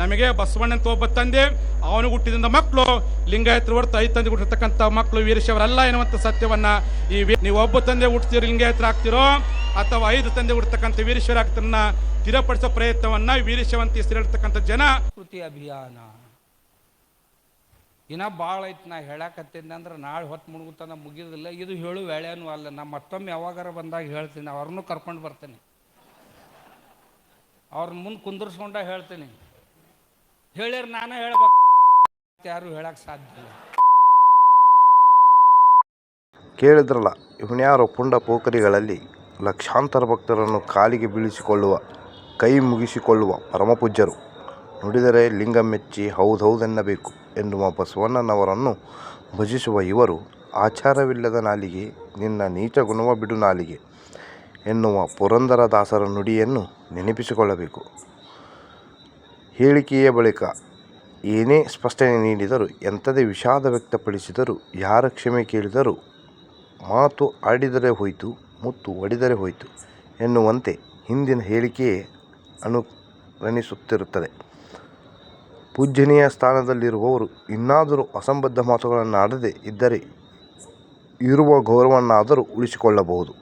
ನಮಗೆ ಬಸವಣ್ಣನ ಒಬ್ಬ ತಂದೆ, ಅವನು ಹುಟ್ಟಿದಿಂದ ಮಕ್ಕಳು ಲಿಂಗಾಯತರು ಹೊರತು ಐದು ತಂದೆ ಹುಟ್ಟಿರ್ತಕ್ಕಂಥ ಮಕ್ಕಳು ವೀರಶವರಲ್ಲ ಎನ್ನುವಂಥ ಸತ್ಯವನ್ನ ಈ ನೀವು ಒಬ್ಬ ತಂದೆ ಹುಟ್ಟಿಸಿರೋ ಲಿಂಗಾಯತರು ಆಗ್ತಿರೋ, ಅಥವಾ ಐದು ತಂದೆ ಹುಟ್ಟತಕ್ಕಂಥ ವೀರೇಶ್ವರ ಆಗ್ತನ್ನ ಸ್ಥಿರಪಡಿಸೋ ಪ್ರಯತ್ನವನ್ನ ವೀರಶವಂತಿ ಹೆಸರಿರ್ತಕ್ಕಂಥ ಜನ. ಕೃತಿ ಅಭಿಯಾನ. ಇನ್ನ ಭಾಳ ಐತಿ ನಾ ಹೇಳಕತ್ತೀನಿ ಅಂದ್ರೆ ನಾಳೆ ಹೊತ್ತು ಮುಳುಗುತ್ತಾನ ಮುಗಿದಿಲ್ಲ ಇದು ಹೇಳು ವೇಳೆನೂ ಅಲ್ಲ. ನಾ ಮತ್ತೊಮ್ಮೆ ಯಾವಾಗಾರ ಬಂದಾಗ ಹೇಳ್ತೀನಿ. ಅವ್ರನ್ನೂ ಕರ್ಕೊಂಡು ಬರ್ತೀನಿ. ಅವ್ರನ್ನ ಮುಂದೆ ಕುಂದರ್ಸ್ಕೊಂಡ ಹೇಳ್ತೀನಿ. ಹೇಳಿರ್ ನಾನು ಹೇಳಬೇಕು. ಯಾರು ಹೇಳಕ್ ಸಾಧ್ಯ ಇಲ್ಲ. ಕೇಳಿದ್ರಲ್ಲ, ಇವನ್ಯಾರೋ ಪುಂಡ ಪೋಖರಿಗಳಲ್ಲಿ ಲಕ್ಷಾಂತರ ಭಕ್ತರನ್ನು ಕಾಲಿಗೆ ಬೀಳಿಸಿಕೊಳ್ಳುವ, ಕೈ ಮುಗಿಸಿಕೊಳ್ಳುವ ಪರಮಪೂಜ್ಯರು. ನುಡಿದರೆ ಲಿಂಗ ಮೆಚ್ಚಿ ಹೌದೌದೆನ್ನಬೇಕು ಎನ್ನುವ ಬಸವಣ್ಣನವರನ್ನು ಭಜಿಸುವ ಇವರು ಆಚಾರವಿಲ್ಲದ ನಾಲಿಗೆ, ನಿನ್ನ ನೀಚ ಗುಣವ ಬಿಡು ನಾಲಿಗೆ ಎನ್ನುವ ಪುರಂದರದಾಸರ ನುಡಿಯನ್ನು ನೆನಪಿಸಿಕೊಳ್ಳಬೇಕು. ಹೇಳಿಕೆಯ ಬಳಿಕ ಏನೇ ಸ್ಪಷ್ಟನೆ ನೀಡಿದರೂ, ಎಂಥದೇ ವಿಷಾದ ವ್ಯಕ್ತಪಡಿಸಿದರೂ, ಯಾರ ಕ್ಷಮೆ ಕೇಳಿದರೂ, ಮಾತು ಆಡಿದರೆ ಹೋಯಿತು, ಮುತ್ತು ಒಡೆದರೆ ಹೋಯಿತು ಎನ್ನುವಂತೆ ಹಿಂದಿನ ಹೇಳಿಕೆಯೇ ಅನುರಣಿಸುತ್ತಿರುತ್ತದೆ. ಪೂಜ್ಯನೀಯ ಸ್ಥಾನದಲ್ಲಿರುವವರು ಇನ್ನಾದರೂ ಅಸಂಬದ್ಧ ಮಾತುಗಳನ್ನು ಆಡದೆ ಇದ್ದರೆ, ಇರುವ ಗೌರವನ್ನಾದರೂ ಉಳಿಸಿಕೊಳ್ಳಬಹುದು.